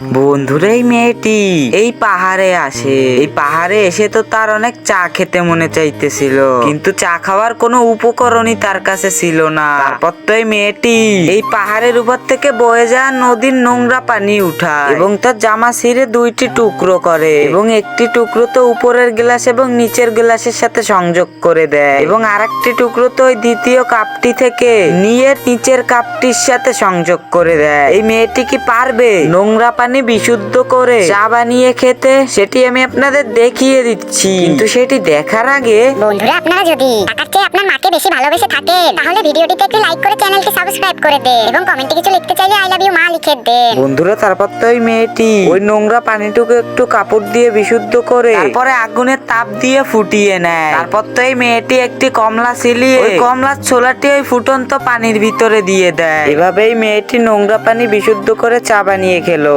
বন্ধুরা, এই মেয়েটি এই পাহাড়ে আসে। এই পাহাড়ে এসে তো তার অনেক চা খেতে মনে চাইতেছিল। কিন্তু চা খাওয়ার কোনো উপকরণই তার কাছে ছিল না। তারপর তো এই মেয়েটি এই পাহাড়ের উপর থেকে বয়ে যাওয়া নদীর নোংরা পানি উঠায় এবং তার জামা ছিঁড়ে দুইটি টুকরো করে এবং একটি টুকরো তো উপরের গ্লাস এবং নিচের গ্লাসের সাথে সংযোগ করে দেয় এবং আরেকটি টুকরো তো ওই দ্বিতীয় কাপটি থেকে নিয়ে নিচের কাপটির সাথে সংযোগ করে দেয়। এই মেয়েটি কি পারবে? নোংরা পানি বিশুদ্ধ করে চা বানিয়ে খেতে সেটি আমি আপনাদের দেখিয়ে দিচ্ছি। কিন্তু সেটি দেখার আগে বন্ধুরা আপনারা যদি টাকার চেয়ে আপনার মাকে বেশি ভালোবেসে থাকেন তাহলে ভিডিওটিতে একটি লাইক করে চ্যানেলটি সাবস্ক্রাইব করে দেন এবং কমেন্টে কিছু লিখতে চাইলে আই লাভ ইউ মা লিখে দেন। বন্ধুরা তারপর তো ওই মেয়েটি ওই নোংরা পানিটুকু একটু কাপড় দিয়ে বিশুদ্ধ করে তারপরে আগুনের তাপ দিয়ে ফুটিয়ে নেয়। তারপর তো এই মেয়েটি একটি কমলা সিলিয়ে ওই কমলার ছোলাটি ওই ফুটন্ত পানির ভিতরে দিয়ে দেয়। এভাবেই মেয়েটি নোংরা পানি বিশুদ্ধ করে চা বানিয়ে খেলো।